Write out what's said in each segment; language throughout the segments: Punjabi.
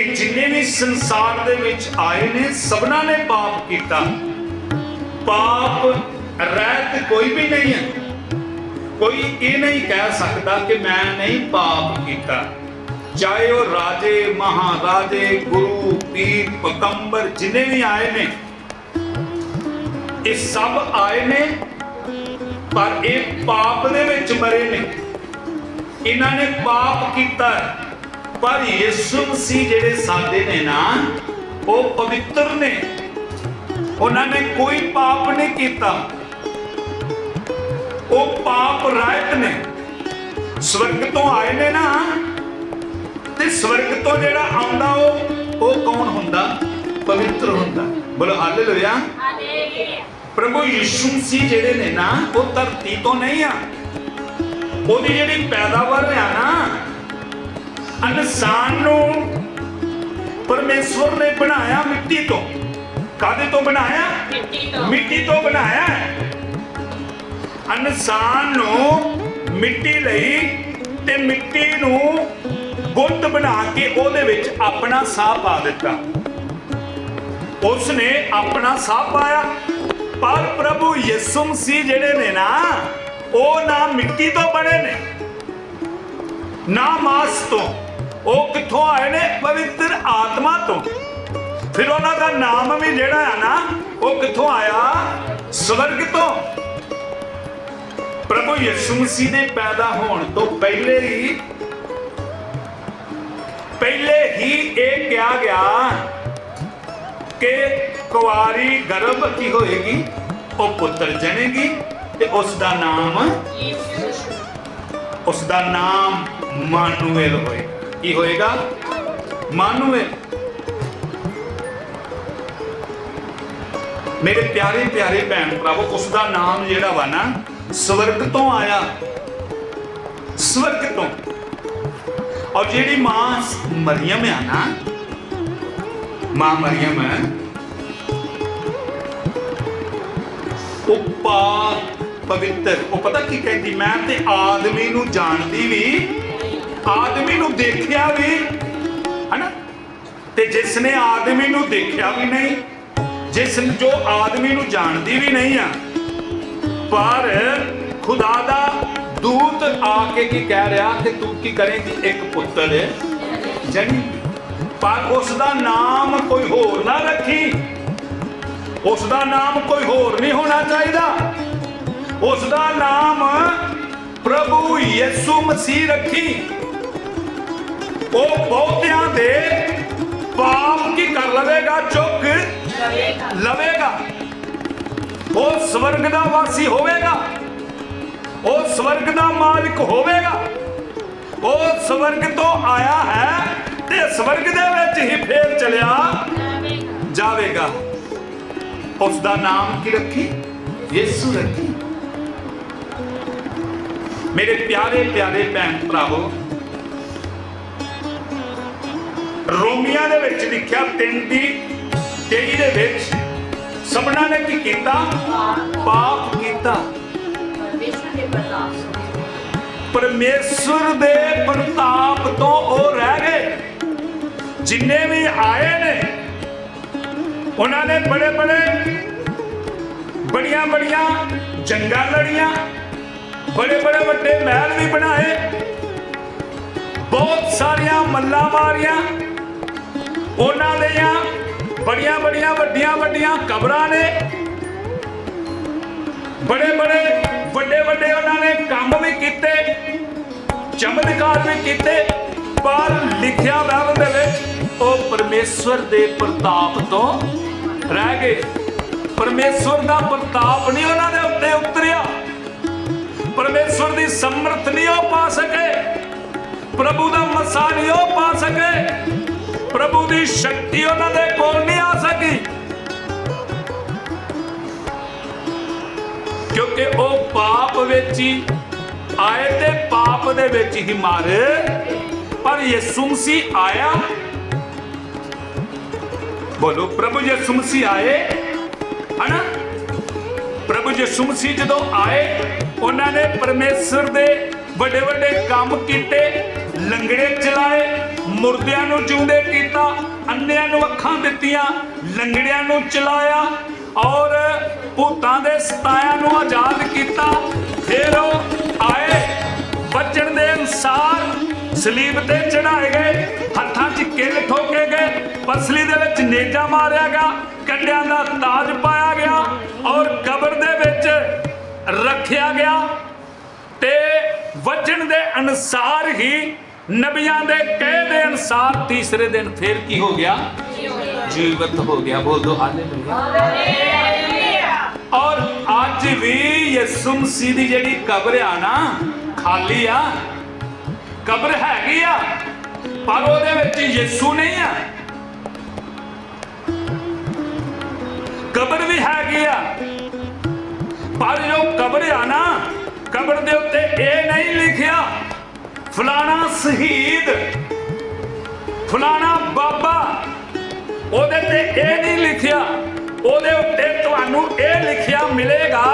ਇਹ ਜਿੰਨੇ ਵੀ ਸੰਸਾਰ ਦੇ ਵਿੱਚ ਆਏ ਨੇ, ਸਭਨਾਂ ਨੇ ਪਾਪ ਕੀਤਾ। ਪਾਪ ਰਹਿਤ ਕੋਈ ਵੀ ਨਹੀਂ ਹੈ। ਕੋਈ ਇਹ ਨਹੀਂ ਕਹਿ ਸਕਦਾ ਕਿ ਮੈਂ ਨਹੀਂ ਪਾਪ ਕੀਤਾ। ਚਾਹੇ ਉਹ ਰਾਜੇ, ਮਹਾਰਾਜੇ, ਗੁਰੂ, ਪੀਰ ਪਕੰਬਰ ਜਿੰਨੇ ਵੀ ਆਏ ਨੇ, ਇਹ ਸਭ ਆਏ ਨੇ, ਪਰ ਇਹ ਪਾਪ ਦੇ ਵਿੱਚ ਮਰੇ ਨੇ। ਇਹਨਾਂ ਨੇ ਪਾਪ ਕੀਤਾ ਹੈ। ਪਰ ਯਿਸੂ ਮਸੀਹ ਜਿਹੜੇ ਸਾਦੇ ਨੇ ਨਾ, ਉਹ ਪਵਿੱਤਰ ਨੇ। ਉਹਨਾਂ ਨੇ ਕੋਈ ਪਾਪ ਨਹੀਂ ਕੀਤਾ। ਉਹ ਪਾਪ ਰਹਿਤ ਨੇ। ਸਵਰਗ ਤੋਂ ਆਏ ਨੇ ਨਾ, ਤੇ ਸਵਰਗ ਤੋਂ ਜਿਹੜਾ ਆਉਂਦਾ ਉਹ ਉਹ ਕੌਣ ਹੁੰਦਾ? ਪਵਿੱਤਰ ਹੁੰਦਾ। ਬੋਲੋ ਹਾਲੇਲੂਇਆ ਪ੍ਰਭੂ ਯਿਸੂ ਸੀ ਜਿਹੜੇ ਨੇ ਨਾ, ਉਹ ਧਰਤੀ ਤੋਂ ਨਹੀਂ ਆ। ਉਹਦੀ ਜਿਹੜੀ ਪੈਦਾਵਾਰ ਆ ਨਾ ਇਨਸਾਨ ਨੂੰ। ਪਰਮੇਸ਼ਵਰ ਨੇ ਬਣਾਇਆ ਮਿੱਟੀ ਤੋਂ। ਕਾਦੇ ਤੋਂ ਬਣਾਇਆ? ਮਿੱਟੀ ਤੋਂ। ਮਿੱਟੀ ਤੋਂ ਬਣਾਇਆ। ਇਨਸਾਨ ਨੂੰ ਮਿੱਟੀ ਲਈ ਤੇ ਮਿੱਟੀ ਨੂੰ ਗੁੱਟ ਬਣਾ ਕੇ ਉਹਦੇ ਵਿੱਚ ਆਪਣਾ ਸਾਹ ਪਾ ਦਿੱਤਾ। ਉਸ ਨੇ ਆਪਣਾ ਸਾਹ ਪਾਇਆ। ਪਰ ਪ੍ਰਭੂ ਯਿਸੂ ਮਸੀਹ ਜਿਹੜੇ ਨੇ ਨਾ ਉਹ ਨਾ ਮਿੱਟੀ ਤੋਂ ਬਣੇ ਨੇ ਨਾ ਮਾਸ ਤੋਂ। ਉਹ ਕਿੱਥੋਂ ਆਏ ਨੇ? ਪਵਿੱਤਰ ਆਤਮਾ ਤੋਂ। ਫਿਰ ਉਹਨਾਂ ਦਾ ਨਾਮ ਵੀ ਜਿਹੜਾ ਆ ਨਾ ਉਹ ਕਿੱਥੋਂ ਆਇਆ? ਸਵਰਗ ਤੋਂ। ਪ੍ਰਭੂ ਯਿਸੂ ਮਸੀਹ ਦੇ ਪੈਦਾ ਹੋਣ ਤੋਂ ਪਹਿਲੇ ਹੀ ਪਹਿਲੇ ਹੀ ਇਹ ਕਿਹਾ ਗਿਆ ਕਿ ਕੁਆਰੀ ਗਰਭਵਤੀ ਹੋਏਗੀ? ਉਹ ਪੁੱਤਰ ਜਨੇਗੀ ਤੇ ਉਸ ਦਾ ਨਾਮ ਉਸ ਦਾ ਨਾਮ ਮਾਨੂਏਲ ਹੋਏਗਾ। ਕੀ ਹੋਏਗਾ? ਮਾਨੂਏਲ ਮੇਰੇ ਪਿਆਰੇ ਪਿਆਰੇ ਭੈਣ ਭਰਾਵੋ ਉਸ ਦਾ ਨਾਮ ਜਿਹੜਾ ਵਾ ਨਾ, ਸਵਰਗ ਤੋਂ ਆਇਆ। ਸਵਰਗ ਤੋਂ। ਔਰ ਜਿਹੜੀ ਮਾਂ ਮਰੀਮ ਆ ਨਾ, ਮਾਂ ਮਰੀਮ ਹੈ ਉਹ ਪਾਕ ਪਵਿੱਤਰ। ਉਹ ਪਤਾ ਕੀ ਕਹਿੰਦੀ? ਮੈਂ ਤੇ ਆਦਮੀ ਨੂੰ ਜਾਣਦੀ ਵੀ ਆਦਮੀ ਨੂੰ ਦੇਖਿਆ ਵੀ, ਹਨਾ? ਤੇ ਜਿਸ ਨੇ ਆਦਮੀ ਨੂੰ ਦੇਖਿਆ ਵੀ ਨਹੀਂ, ਜਿਸ ਜੋ ਆਦਮੀ ਨੂੰ ਜਾਣਦੀ ਵੀ ਨਹੀਂ ਆ, ਪਰ ਖੁਦਾ ਦਾ ਦੂਤ ਆ ਕੇ ਕੀ ਕਹਿ ਰਿਹਾ ਕਿ ਤੂੰ ਕੀ ਕਰੇਂਗੀ? ਇੱਕ ਪੁੱਤਰ। ਜਣੀ? ਪਰ ਉਸ ਦਾ ਨਾਮ ਕੋਈ ਹੋਰ ਨਾ ਰੱਖੀ। ਉਸ ਦਾ ਨਾਮ ਕੋਈ ਹੋਰ ਨਹੀਂ ਹੋਣਾ ਚਾਹੀਦਾ। ਉਸ ਦਾ ਨਾਮ ਪ੍ਰਭੂ ਯਿਸੂ ਮਸੀਹ ਰੱਖੀ। ਉਹ ਬਹੁਤਿਆਂ ਦੇ ਪਾਪ ਕੀ ਕਰ ਲਵੇਗਾ? ਚੁੱਕ ਲਵੇਗਾ। ਉਹ ਸਵਰਗ ਦਾ ਵਾਸੀ ਹੋਵੇਗਾ। ਉਹ ਸਵਰਗ ਦਾ ਮਾਲਕ ਹੋਵੇਗਾ। ਉਹ ਸਵਰਗ ਤੋਂ ਆਇਆ ਹੈ ਤੇ ਸਵਰਗ ਦੇ ਵਿੱਚ ਹੀ ਫੇਰ ਚਲਿਆ ਜਾਵੇਗਾ। ਉਸ ਦਾ ਨਾਮ ਕੀ ਰੱਖੀ? ਯਿਸੂ ਰੱਖੀ। ਮੇਰੇ ਪਿਆਰੇ ਪਿਆਰੇ ਭੈਣ ਭਰਾਵੋ ਰੋਮੀਆਂ ਦੇ ਵਿੱਚ ਲਿਖਿਆ 3 ਦੀ 23 ਦੇ ਵਿੱਚ ਸਭਨਾਂ ਨੇ ਕੀ ਕੀਤਾ? ਪਾਪ ਕੀਤਾ। ਪਰਮੇਸ਼ਵਰ ਦੇ ਪ੍ਰਤਾਪ ਤੋਂ ਉਹ ਰਹਿ ਗਏ। ਜਿੰਨੇ ਵੀ ਆਏ ਨੇ ਉਹਨਾਂ ਨੇ ਬੜੇ ਬੜੇ ਬੜੀਆਂ ਬੜੀਆਂ ਜੰਗਾਂ ਲੜੀਆਂ ਬੜੇ ਬੜੇ ਵੱਡੇ ਮਹਿਲ ਵੀ ਬਣਾਏ ਬਹੁਤ ਸਾਰੀਆਂ ਮੱਲਾਂ ਮਾਰੀਆਂ ਉਹਨਾਂ ਦੀਆਂ ਬੜੀਆਂ ਬੜੀਆਂ ਵੱਡੀਆਂ ਵੱਡੀਆਂ ਕਬਰਾਂ ਨੇ। ਬੜੇ ਬੜੇ ਵੱਡੇ ਵੱਡੇ ਉਹਨਾਂ ਨੇ ਕੰਮ ਵੀ ਕੀਤੇ, ਚਮਤਕਾਰ ਵੀ ਕੀਤੇ, ਪਰ ਲਿਖਿਆ ਬਾਈਬਲ ਦੇ ਵਿੱਚ ਉਹ ਪਰਮੇਸ਼ਵਰ ਦੇ ਪ੍ਰਤਾਪ ਤੋਂ ਰਹਿ ਗਏ। ਪਰਮੇਸ਼ਵਰ ਦਾ ਪ੍ਰਤਾਪ ਨਹੀਂ ਉਹਨਾਂ ਦੇ ਉੱਤੇ ਉਤਰਿਆ। ਪਰਮੇਸ਼ਵਰ ਦੀ ਸਮਰਥ ਨਹੀਂ ਉਹ ਪਾ ਸਕੇ। ਪ੍ਰਭੂ ਦਾ ਮਸਾ ਨਹੀਂ ਉਹ ਪਾ ਸਕੇ। ਪ੍ਰਭੂ ਦੀ ਸ਼ਕਤੀ ਉਹਨਾਂ ਦੇ ਕੋਲ ਨਹੀਂ ਆ ਸਕੀ। ਕਿਉਂਕਿ ਉਹ ਪਾਪ ਵਿੱਚ ਹੀ ਆਏ ਤੇ ਪਾਪ ਦੇ ਵਿੱਚ ਹੀ ਮਾਰੇ। ਪਰ ਯਿਸੂ ਮਸੀਹ ਆਇਆ। ਬੋਲੋ, ਪ੍ਰਭੂ ਯਿਸੂ ਮਸੀਹ ਆਏ। ਹਨਾ? ਪ੍ਰਭੂ ਯਿਸੂ ਮਸੀਹ ਜਦੋਂ ਆਏ, ਉਹਨਾਂ ਨੇ ਪਰਮੇਸ਼ਰ ਦੇ ਵੱਡੇ ਵੱਡੇ ਕੰਮ ਕੀਤੇ, ਲੰਗੜੇ ਚਲਾਏ ਮੁਰਦਿਆਂ ਨੂੰ ਜਿਉਂਦੇ ਕੀਤਾ, ਅੰਨਿਆਂ ਨੂੰ ਅੱਖਾਂ ਦਿੱਤੀਆਂ, ਲੰਗੜਿਆਂ ਨੂੰ ਚਲਾਇਆ ਔਰ ਭੂਤਾਂ ਦੇ ਸਤਾਇਆ ਨੂੰ ਆਜ਼ਾਦ ਕੀਤਾ। ਫਿਰ ਉਹ ਆਏ ਬਚਨ ਦੇ ਅਨਸਾਰ ਸਲੀਬ ਤੇ ਚੜਾਏ ਗਏ, ਹੱਥਾਂ 'ਚ ਕਿੱਲ ਠੋਕੇ ਗਏ, ਪਸਲੀ ਦੇ ਵਿੱਚ ਨੇਜਾ ਮਾਰਿਆ ਗਿਆ, ਕੰਡਿਆਂ ਦਾ ਤਾਜ ਪਾਇਆ ਗਿਆ ਔਰ ਕਬਰ ਦੇ ਵਿੱਚ ਰੱਖਿਆ ਗਿਆ ਤੇ ਵਚਨ ਦੇ ਅਨਸਾਰ ਹੀ ਨਬੀਆਂ ਦੇ ਕਹਿ ਦੇ ਅਨਸਾਰ ਤੀਸਰੇ ਦਿਨ ਫਿਰ ਕੀ ਹੋ ਗਿਆ? ਜੀਵਤ ਹੋ ਗਿਆ। ਬੋਲ ਦੋ, ਹਾਲੇਲੂਇਆ। ਔਰ ਅੱਜ ਵੀ ਯਿਸੂ ਮਸੀਹ ਦੀ ਜਿਹੜੀ ਕਬਰ ਆ ਨਾ, ਖਾਲੀ ਆ। ਕਬਰ ਹੈਗੀ ਆ, ਪਰ ਉਹਦੇ ਵਿੱਚ ਯਿਸੂ ਨਹੀਂ ਆ। ਕਬਰ ਵੀ ਹੈਗੀ ਆ। ਪਰ ਜੋ ਕਬਰ ਆ ਨਾ, ਕਬਰ ਦੇ ਉੱਤੇ ਇਹ ਨਹੀਂ ਲਿਖਿਆ ਫਲਾਣਾ ਸ਼ਹੀਦ ਫਲਾਣਾ ਬਾਬਾ ਉਹਦੇ ਤੇ ਇਹ ਨਹੀਂ ਲਿਖਿਆ ਉਹਦੇ ਉੱਤੇ ਤੁਹਾਨੂੰ ਇਹ ਲਿਖਿਆ ਮਿਲੇਗਾ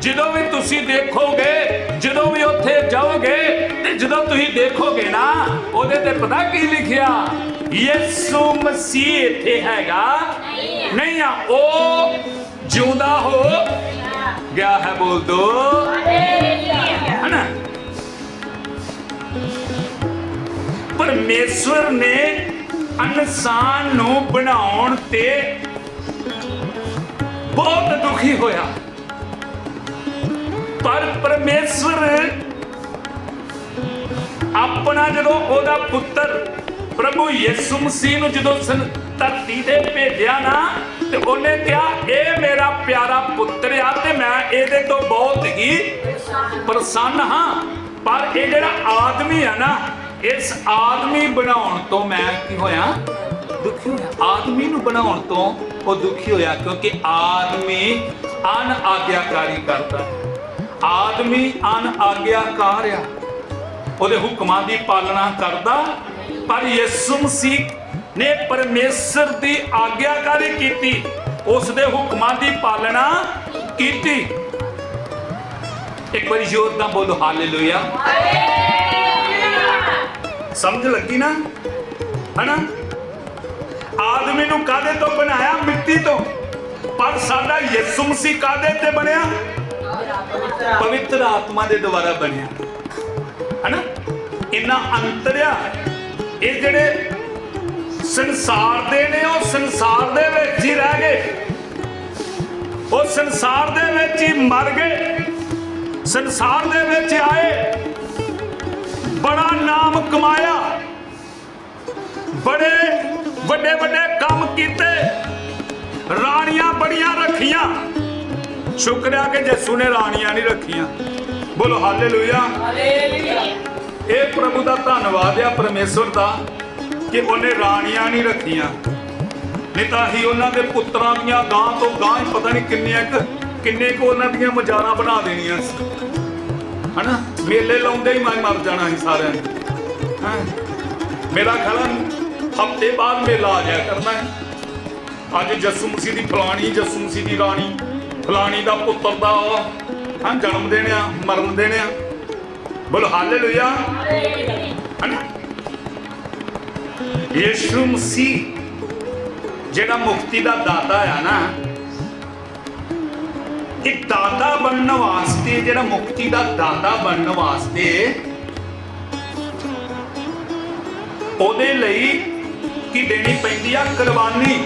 ਜਦੋਂ ਵੀ ਤੁਸੀਂ ਦੇਖੋਗੇ ਜਦੋਂ ਵੀ ਉੱਥੇ ਜਾਓਗੇ ਤੇ ਜਦੋਂ ਤੁਸੀਂ ਦੇਖੋਗੇ ਨਾ ਉਹਦੇ ਤੇ ਪਤਾ ਕੀ ਲਿਖਿਆ? ਯਿਸੂ ਮਸੀਹ ਇੱਥੇ ਹੈਗਾ। ਨਹੀਂ ਆ ਉਹ ਜਿਉਂਦਾ ਹੋ ਗਿਆ ਹੈ ਬੋਲ ਦੋ। ਪਰਮੇਸ਼ਵਰ ਨੇ ਇਨਸਾਨ ਨੂੰ ਬਣਾਉਣ ਤੇ ਬਹੁਤ ਦੁਖੀ ਹੋਇਆ। ਪਰ ਪਰਮੇਸ਼ਵਰ ਆਪਣਾ ਜਦੋਂ ਉਹਦਾ ਪੁੱਤਰ ਪ੍ਰਭੂ ਯਿਸੂ ਮਸੀਹ ਨੂੰ ਜਦੋਂ ਧਰਤੀ ਤੇ ਭੇਜਿਆ ਨਾ, ਤੇ ਉਹਨੇ ਕਿਹਾ, ਇਹ ਮੇਰਾ ਪਿਆਰਾ ਪੁੱਤਰ ਆ ਤੇ ਮੈਂ ਇਹਦੇ ਤੋਂ ਬਹੁਤ ਹੀ ਪ੍ਰਸੰਨ ਹਾਂ। ਪਰ ਇਹ ਜਿਹੜਾ ਆਦਮੀ ਆ ਨਾ ਇਸ ਆਦਮੀ ਬਣਾਉਣ ਤੋਂ ਮੈਂ ਕੀ ਹੋਇਆ? ਦੁਖੀ ਹੋਇਆ। ਆਦਮੀ ਨੂੰ ਬਣਾਉਣ ਤੋਂ ਉਹ ਦੁਖੀ ਹੋਇਆ ਕਿਉਂਕਿ ਆਦਮੀ ਅਨ ਆਗਿਆਕਾਰੀ ਕਰਦਾ ਆਦਮੀ ਅਨ ਆਗਿਆਕਾਰ ਆ। ਉਹਦੇ ਹੁਕਮਾਂ ਦੀ ਪਾਲਣਾ ਕਰਦਾ, ਪਰ ਯਿਸੂ ਮਸੀਹ ਨੇ ਪਰਮੇਸ਼ਰ ਦੀ ਆਗਿਆਕਾਰੀ ਕੀਤੀ। ਉਸ ਦੇ ਹੁਕਮਾਂ ਦੀ ਪਾਲਣਾ ਕੀਤੀ। ਇੱਕ ਵਾਰੀ ਜੋਰ ਨਾਲ ਬੋਲੋ, ਹਾਲੇਲੂਇਆ। ਸਮਝ ਲੱਗੀ ਨਾ? ਹਨਾ? ਆਦਮੀ ਨੂੰ ਕਾਦੇ ਤੋਂ ਬਣਾਇਆ? ਮਿੱਟੀ ਤੋਂ। ਪਰ ਸਾਡਾ ਯਿਸੂ ਮਸੀਹ ਕਾਦੇ ਤੇ ਬਣਿਆ? ਪਵਿੱਤਰ ਆਤਮਾ ਦੇ ਦੁਆਰਾ ਬਣਿਆ। ਹਨਾ? ਇੰਨਾ ਅੰਤਰਿਆ। ਇਹ ਜਿਹੜੇ ਸੰਸਾਰ ਦੇ ਨੇ, ਉਹ ਸੰਸਾਰ ਦੇ ਵਿੱਚ ਹੀ ਰਹਿ ਗਏ। ਉਹ ਸੰਸਾਰ ਦੇ ਵਿੱਚ ਹੀ ਮਰ ਗਏ। ਸੰਸਾਰ ਦੇ ਵਿੱਚ ਆਏ। ਬੜਾ ਨਾਮ ਕਮਾਇਆ। ਬੜੇ ਵੱਡੇ ਵੱਡੇ ਕੰਮ ਕੀਤੇ। ਰਾਣੀਆਂ ਬੜੀਆਂ ਰੱਖੀਆਂ। ਸ਼ੁਕਰ ਆ ਕਿ ਯਿਸੂ ਨੇ ਰਾਣੀਆਂ ਨਹੀਂ ਰੱਖੀਆਂ। ਬੋਲੋ ਹਾਲੇਲੂਇਆ। ਇਹ ਪ੍ਰਭੂ ਦਾ ਧੰਨਵਾਦ ਆ ਪਰਮੇਸ਼ਵਰ ਦਾ ਕਿ ਉਹਨੇ ਰਾਣੀਆਂ ਨਹੀਂ ਰੱਖੀਆਂ। ਨਹੀਂ ਤਾਂ ਹੀ ਉਹਨਾਂ ਦੇ ਪੁੱਤਰਾਂ ਦੀਆਂ ਗਾਂ ਤੋਂ ਗਾਂ ਹੀ ਪਤਾ ਨਹੀਂ ਕਿੰਨੀਆਂ ਕਿੰਨੇ ਕੁ ਉਹਨਾਂ ਦੀਆਂ ਮਜ਼ਾਰਾਂ ਬਣਾ ਦੇਣੀਆਂ ਸੀ। ਹਨਾ? ਮੇਲੇ ਲਾਉਂਦੇ ਹੀ ਮੈਂ ਮਰ ਜਾਣਾ ਸੀ ਸਾਰਿਆਂ ਨੇ। ਹਾਂ? ਮੇਰਾ ਖਿਆਲ ਹਫ਼ਤੇ ਬਾਅਦ ਮੇਲਾ ਆ ਜਾਇਆ ਕਰਨਾ ਹੈ। ਅੱਜ ਜੱਸੂ ਮਸੀਹ ਦੀ ਫਲਾਣੀ, ਜੱਸੂ ਮਸੀਹ ਦੀ ਰਾਣੀ। ਫਲਾਣੀ ਦਾ ਪੁੱਤਰ ਦਾ ਉਹ, ਹਾਂ, ਜਨਮ ਦੇਣ ਆ ਮਰਨ ਦੇਣ ਆ ਬੋਲ, ਹਾਲੇਲੂਇਆ। ਹਨਾ ਯਿਸੂ ਮਸੀਹ, ਜਿਹੜਾ ਮੁਕਤੀ ਦਾ ਦਾਤਾ ਆ ਨਾ ਇਹ ਦਾਤਾ ਬਣਨ ਵਾਸਤੇ, ਜਿਹੜਾ ਮੁਕਤੀ ਦਾ ਦਾਤਾ ਬਣਨ ਵਾਸਤੇ ਉਹਦੇ ਲਈ ਕੀ ਦੇਣੀ ਪੈਂਦੀ ਆ? ਕੁਰਬਾਨੀ।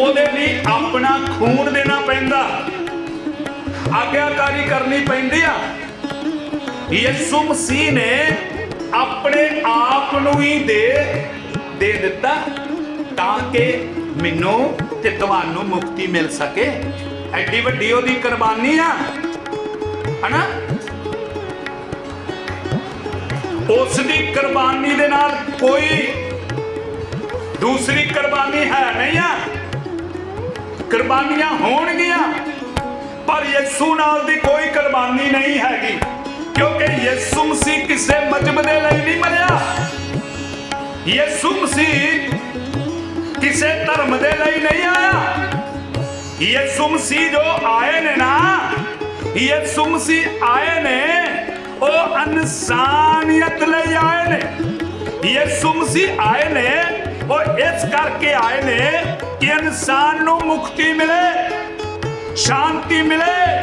ਉਹਦੇ ਲਈ ਆਪਣਾ ਖੂਨ ਦੇਣਾ ਪੈਂਦਾ। ਆਗਿਆਕਾਰੀ ਕਰਨੀ ਪੈਂਦੀ ਆ। ਯਿਸੂ ਮਸੀਹ ਨੇ ਆਪਣੇ ਆਪ ਨੂੰ ਹੀ ਦੇ ਦੇ ਦਿੱਤਾ ਤਾਂ ਕਿ ਮੈਨੂੰ ਤੇ ਤੁਹਾਨੂੰ ਮੁਕਤੀ ਮਿਲ ਸਕੇ। ਐਡੀ ਵੱਡੀ ਉਹਦੀ ਕੁਰਬਾਨੀ ਆ। ਹਨਾ? ਉਸ ਦੀ ਕੁਰਬਾਨੀ ਦੇ ਨਾਲ ਕੋਈ ਦੂਸਰੀ ਕੁਰਬਾਨੀ ਹੈ ਨਹੀਂ ਆ। ਕੁਰਬਾਨੀਆਂ ਹੋਣਗੀਆਂ, ਪਰ ਯਿਸੂ ਨਾਲ ਦੀ ਕੋਈ ਕੁਰਬਾਨੀ ਨਹੀਂ ਹੈਗੀ, ਕਿਉਂਕਿ ਯਿਸੂ ਮਸੀਹ ਕਿਸੇ ਮਜਬ ਦੇ ਲਈ ਨਹੀਂ ਮਰਿਆ। ਯਿਸੂ ਮਸੀਹ ਕਿਸੇ ਧਰਮ ਦੇ ਲਈ ਨਹੀਂ ਆਇਆ। ਯਿਸੂ ਮਸੀਹ ਜੋ ਆਏ ਨੇ ਨਾ ਯਿਸੂ ਮਸੀਹ ਆਏ ਨੇ, ਉਹ ਇਨਸਾਨੀਅਤ ਲਈ ਆਏ ਨੇ। ਯਿਸੂ ਮਸੀਹ ਆਏ ਨੇ, ਉਹ ਇਸ ਕਰਕੇ ਆਏ ਨੇ ਕਿ ਇਨਸਾਨ ਨੂੰ ਮੁਕਤੀ ਮਿਲੇ, ਸ਼ਾਂਤੀ ਮਿਲੇ।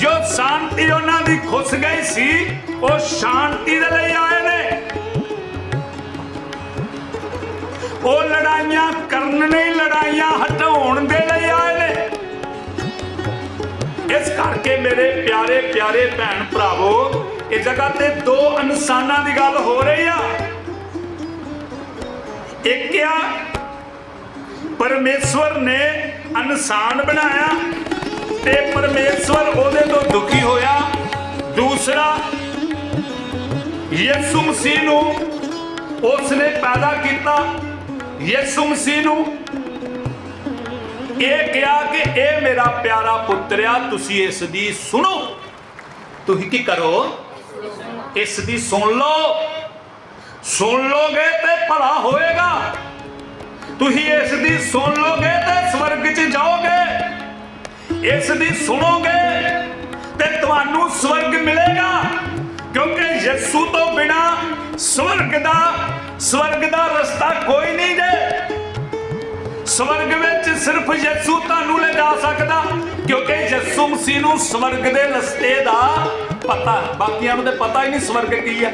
ਜੋ ਸ਼ਾਂਤੀ ਉਹਨਾਂ ਦੀ ਖੁੱਸ ਗਈ ਸੀ, ਉਹ ਸ਼ਾਂਤੀ ਦੇ ਲਈ ਆਏ ਨੇ। ਉਹ ਲੜਾਈਆਂ ਕਰਨ ਨਹੀਂ ਲੜਾਈਆਂ ਕਰਕੇ ਮੇਰੇ ਪਿਆਰੇ ਪਿਆਰੇ ਭੈਣ ਭਰਾਵੋ ਇਸ ਜਗ੍ਹਾ ਤੇ ਦੋ ਇਨਸਾਨਾਂ ਦੀ ਗੱਲ ਹੋ ਰਹੀ ਆ। ਇੱਕ ਆ ਪਰਮੇਸ਼ਵਰ ਨੇ ਇਨਸਾਨ ਬਣਾਇਆ ਤੇ ਪਰਮੇਸ਼ਵਰ ਉਹਦੇ ਤੋਂ ਦੁਖੀ ਹੋਇਆ। ਦੂਸਰਾ, ਯਿਸੂ ਮਸੀਹ ਨੂੰ ਉਸ ਨੇ ਪੈਦਾ ਕੀਤਾ। ਯਿਸੂ ਮਸੀਹ ਨੂੰ ਇਹ ਕਿਹਾ ਕਿ ਇਹ ਮੇਰਾ ਪਿਆਰਾ ਪੁੱਤਰ ਆ, ਤੁਸੀਂ ਇਸ ਦੀ ਸੁਣੋ। ਤੁਸੀਂ ਕੀ ਕਰੋ? ਇਸ ਦੀ ਸੁਣ ਲਓ। ਸੁਣ ਲੋਗੇ ਤੇ ਭਲਾ ਹੋਏਗਾ। ਤੁਸੀਂ ਇਸ ਦੀ ਸੁਣ ਲੋਗੇ ਤੇ ਸਵਰਗ 'ਚ ਜਾਓਗੇ। ਇਸ ਦੀ ਸੁਣੋਗੇ ਤੇ ਤੁਹਾਨੂੰ ਸਵਰਗ ਮਿਲੇਗਾ। ਕਿਉਂਕਿ ਯਿਸੂ ਤੋਂ ਬਿਨਾ ਸਵਰਗ ਦਾ ਸਵਰਗ ਦਾ ਰਸਤਾ ਕੋਈ ਨਹੀਂ ਜੇ। ਸਵਰਗ ਵਿੱਚ ਸਿਰਫ ਯਿਸੂ ਤੁਹਾਨੂੰ ਲੈ ਜਾ ਸਕਦਾ, ਕਿਉਂਕਿ ਯਿਸੂ ਮਸੀਹ ਨੂੰ ਸਵਰਗ ਦੇ ਰਸਤੇ ਦਾ ਪਤਾ ਬਾਕੀਆਂ ਨੂੰ ਤੇ ਪਤਾ ਹੀ ਨਹੀਂ ਸਵਰਗ ਕੀ ਹੈ।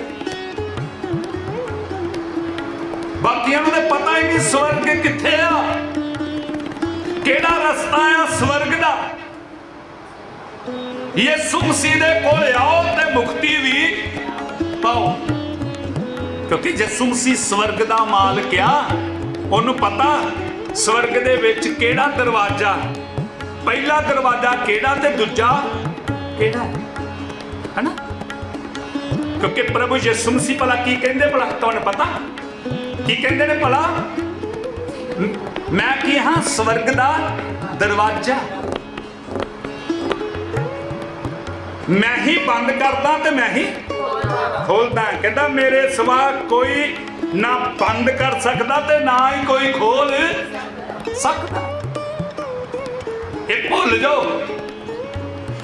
ਬਾਕੀਆਂ ਨੂੰ ਤੇ ਪਤਾ ਹੀ ਨਹੀਂ ਸਵਰਗ ਕਿੱਥੇ ਆ। ਕਿਹੜਾ ਰਸਤਾ ਆ ਸਵਰਗ ਦਾ? ਯਿਸੂ ਮਸੀਹ ਦੇ ਕੋਲ ਆਓ ਤੇ ਮੁਕਤੀ ਵੀ ਪਾਓ। ਕਿਉਂਕਿ ਯਿਸੂ ਮਸੀਹ ਸਵਰਗ ਦਾ ਮਾਲਕ ਆ, ਉਹਨੂੰ ਪਤਾ ਸਵਰਗ ਦੇ ਵਿੱਚ ਕਿਹੜਾ ਦਰਵਾਜ਼ਾ? ਪਹਿਲਾ ਦਰਵਾਜ਼ਾ ਕਿਹੜਾ ਤੇ ਦੂਜਾ ਕਿਹੜਾ? ਹਨਾ? ਕਿਉਂਕਿ ਪ੍ਰਭੂ ਯਿਸੂ ਮਸੀਹ ਭਲਾ ਕੀ ਕਹਿੰਦੇ ਭਲਾ? ਤੁਹਾਨੂੰ ਪਤਾ? ਕੀ ਕਹਿੰਦੇ ਨੇ ਭਲਾ? ਮੈਂ ਕੀ ਹਾਂ? ਸਵਰਗ ਦਾ ਦਰਵਾਜ਼ਾ। ਮੈਂ ਹੀ ਬੰਦ ਕਰਦਾ ਤੇ ਮੈਂ ਹੀ ਖੋਲਦਾ। ਕਹਿੰਦਾ ਮੇਰੇ ਸਿਵਾ ਕੋਈ ਨਾ ਬੰਦ ਕਰ ਸਕਦਾ ਤੇ ਨਾ ਹੀ ਕੋਈ ਖੋਲ। ਸਕਦਾ ਇਹ ਭੁੱਲ ਜਾਓ।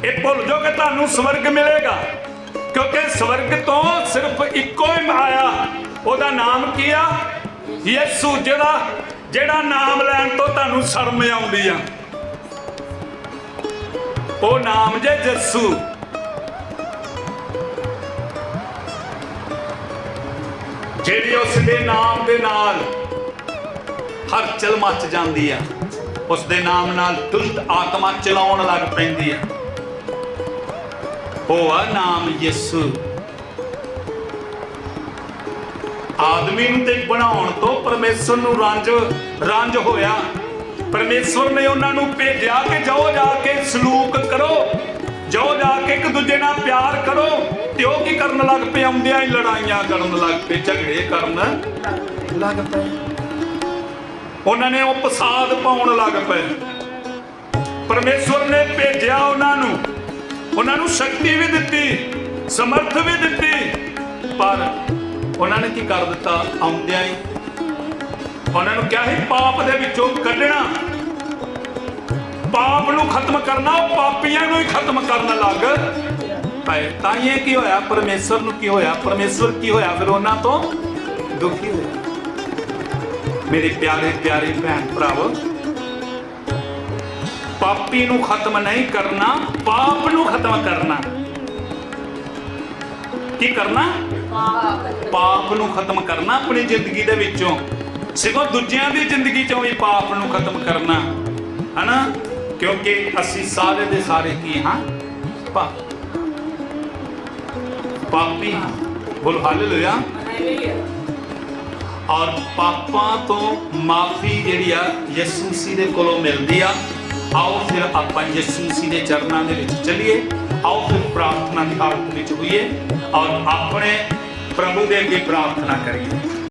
ਇਹ ਭੁੱਲ ਜਾਓ ਕਿ ਤੁਹਾਨੂੰ ਸਵਰਗ ਮਿਲੇਗਾ। ਕਿਉਂਕਿ ਸਵਰਗ ਤੋਂ ਸਿਰਫ ਇੱਕੋ ਹੀ ਆਇਆ। ਉਹਦਾ ਨਾਮ ਕੀ ਆ? ਯਿਸੂ, ਜਿਹੜਾ ਜਿਹੜਾ ਨਾਮ ਲੈਣ ਤੋਂ ਤੁਹਾਨੂੰ ਸ਼ਰਮ ਆਉਂਦੀ ਆ। ਉਹ ਨਾਮ ਜੇ ਯਿਸੂ ਜਿਹੜੀ ਉਸ ਦੇ ਨਾਮ ਦੇ ਨਾਲ ਹਲਚਲ ਮੱਚ ਜਾਂਦੀ ਆ। ਉਸ ਦੇ ਨਾਮ ਨਾਲ ਦੁਸ਼ਟ ਆਤਮਾ ਚਲਾਉਣ ਲੱਗ ਪੈਂਦੀ ਆ। ਉਹ ਨਾਮ ਯਿਸੂ। ਆਦਮੀ ਨੂੰ ਤੇ ਬਣਾਉਣ ਤੋਂ ਪਰਮੇਸ਼ਰ ਨੂੰ ਰੰਜ ਰੰਜ ਹੋਇਆ। ਪਰਮੇਸ਼ਰ ਨੇ ਉਹਨਾਂ ਨੂੰ ਭੇਜਿਆ ਕਿ ਜਾਓ ਜਾ ਕੇ ਸਲੂਕ ਕਰੋ। ਜਾਓ ਜਾ ਕੇ ਇੱਕ ਦੂਜੇ ਨਾਲ ਪਿਆਰ ਕਰੋ। ਤੇ ਉਹ ਕੀ ਕਰਨ ਲੱਗ ਪਏ? ਆਉਂਦਿਆਂ ਹੀ ਲੜਾਈਆਂ ਕਰਨ ਲੱਗ ਪਏ, ਝਗੜੇ ਕਰਨ। ਲੱਗ ਪਏ। ਉਹਨਾਂ ਨੇ ਉਹ ਪ੍ਰਸਾਦ ਪਾਉਣ ਲੱਗ ਪਏ। ਪਰਮੇਸ਼ਵਰ ਨੇ ਭੇਜਿਆ ਉਹਨਾਂ ਨੂੰ। ਉਹਨਾਂ ਨੂੰ ਸ਼ਕਤੀ ਵੀ ਦਿੱਤੀ, ਸਮਰਥ ਵੀ ਦਿੱਤੀ। ਪਰ ਉਹਨਾਂ ਨੇ ਕੀ ਕਰ ਦਿੱਤਾ? ਆਉਂਦਿਆਂ ਹੀ ਉਹਨਾਂ ਨੂੰ ਕਿਹਾ ਸੀ, ਪਾਪ ਦੇ ਵਿੱਚੋਂ ਕੱਢਣਾ। ਪਾਪ ਨੂੰ ਖਤਮ ਕਰਨਾ ਉਹ ਪਾਪੀਆਂ ਨੂੰ ਹੀ ਖਤਮ ਕਰਨ ਲੱਗ ਪਏ। ਤਾਂ ਇਹ ਕੀ ਹੋਇਆ? ਪਰਮੇਸ਼ਰ ਨੂੰ ਕੀ ਹੋਇਆ? ਪਰਮੇਸ਼ਰ ਕੀ ਹੋਇਆ? ਫਿਰ ਉਹਨਾਂ ਤੋਂ ਦੁਖੀ ਹੋਇਆ। ਮੇਰੇ ਪਿਆਰੇ ਪਿਆਰੇ ਭੈਣ ਭਰਾਵੋ, ਪਾਪੀ ਨੂੰ ਖਤਮ ਨਹੀਂ ਕਰਨਾ, ਪਾਪ ਨੂੰ ਖਤਮ ਕਰਨਾ। ਕੀ ਕਰਨਾ? ਪਾਪ ਨੂੰ ਖਤਮ ਕਰਨਾ ਆਪਣੀ ਜ਼ਿੰਦਗੀ ਦੇ ਵਿੱਚੋਂ। ਸਿਰਫ ਦੂਜਿਆਂ ਦੀ ਜ਼ਿੰਦਗੀ ਚੋਂ ਵੀ ਪਾਪ ਨੂੰ ਖਤਮ ਕਰਨਾ। ਹਨਾ? ਕਿਉਂਕਿ ਅਸੀਂ ਸਾਰੇ ਦੇ ਸਾਰੇ ਕੀ ਹਾਂ? ਪਾਪ। ਪਾਪੀ ਹਾਂ। ਬੋਲ ਹਾਲੇਲੂਇਆ। ਔਰ ਪਾਪਾਂ ਤੋਂ ਮਾਫੀ ਜਿਹੜੀ ਆ ਯਿਸੂ ਮਸੀਹ ਦੇ ਕੋਲੋਂ ਮਿਲਦੀ ਆ। ਆਓ ਫਿਰ ਆਪਾਂ ਯਿਸੂ ਮਸੀਹ ਦੇ ਚਰਨਾਂ ਦੇ ਵਿੱਚ ਚੱਲੀਏ। ਆਓ ਫਿਰ ਪ੍ਰਾਰਥਨਾ ਦੀ ਹਾਲਤ ਵਿੱਚ ਹੋਈਏ। ਔਰ ਆਪਣੇ ਪ੍ਰਭੂ ਦੇ ਅੱਗੇ ਪ੍ਰਾਰਥਨਾ ਕਰੀਏ।